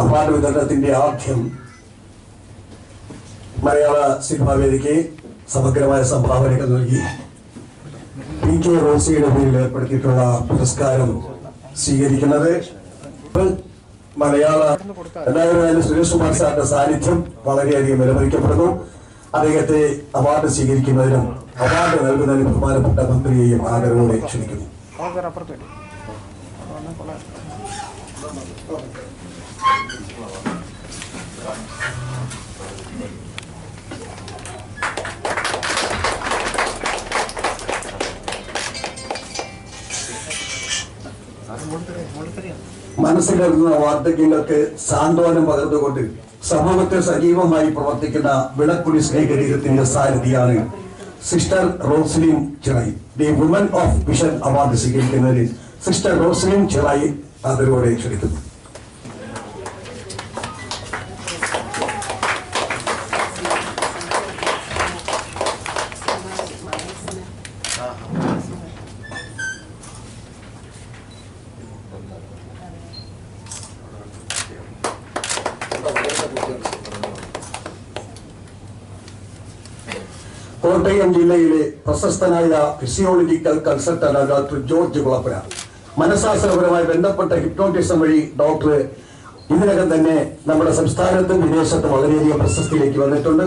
Award വിതരണത്തിന്റെ ആദ്യം മലയാള cinema വേദിക്ക് സമഗ്രമായ സംഭാവനകൾ നൽകി. പി കെ റോസിയുടെ പേരിൽ ഏർപ്പെടുത്തിയിട്ടുള്ള പുരസ്കാരം സ്വീകരിക്കുന്നത് മലയാള എന്തായാലും സുരേഷ് കുമാർ സാറിന്റെ സാന്നിധ്യം വളരെയധികം വിലമതിക്കപ്പെടുന്നു. അദ്ദേഹത്തെ അവാർഡ് സ്വീകരിക്കുന്നതിനും അവാർഡ് നൽകുന്നതിനും ബഹുമാനപ്പെട്ട മന്ത്രിയെയും ആദരവോടെ ക്ഷണിക്കുന്നു. കൊള്ളാം വാർദ്ധക്യങ്ങൾക്ക് സാന്ത്വനം പകർന്നുകൊണ്ട് സമൂഹത്തിൽ സജീവമായി പ്രവർത്തിക്കുന്ന വിളക്കുടി സ്നേഹരീരത്തിന്റെ സാരഥിയാണ് sister Roslin Chirayi. The woman of mission award സ്വീകരിക്കുന്നതിൽ sister Roslin Chirai ആദരവോടെ ക്ഷണിക്കുന്നു കോട്ടയം ജില്ലയിലെ പ്രശസ്തനായ physiological consultant doctor George Kulappura. മനഃശാസ്ത്രപരമായി ബന്ധപ്പെട്ട ഹിപ്നോട്ടിസം വഴി ഡോക്ടർ ഇതിനകം തന്നെ നമ്മുടെ സംസ്ഥാനത്തും വിദേശത്തും വളരെയധികം പ്രശസ്തിയിലേക്ക് വന്നിട്ടുണ്ട്.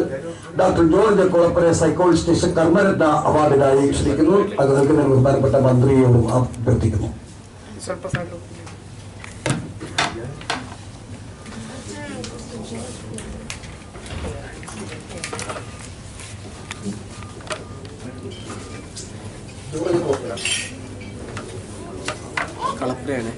ഡോക്ടർ ജോർജ് കുളപ്പനെ സൈക്കോളജിസ്റ്റ് കർമ്മരത്ന അവാർഡിനായി ക്ഷണിക്കുന്നു അത് നൽകുന്ന ബഹുമാനപ്പെട്ട മന്ത്രിയോടും അഭ്യർത്ഥിക്കുന്നു. Thank you. കളപ്പുരയാണ്.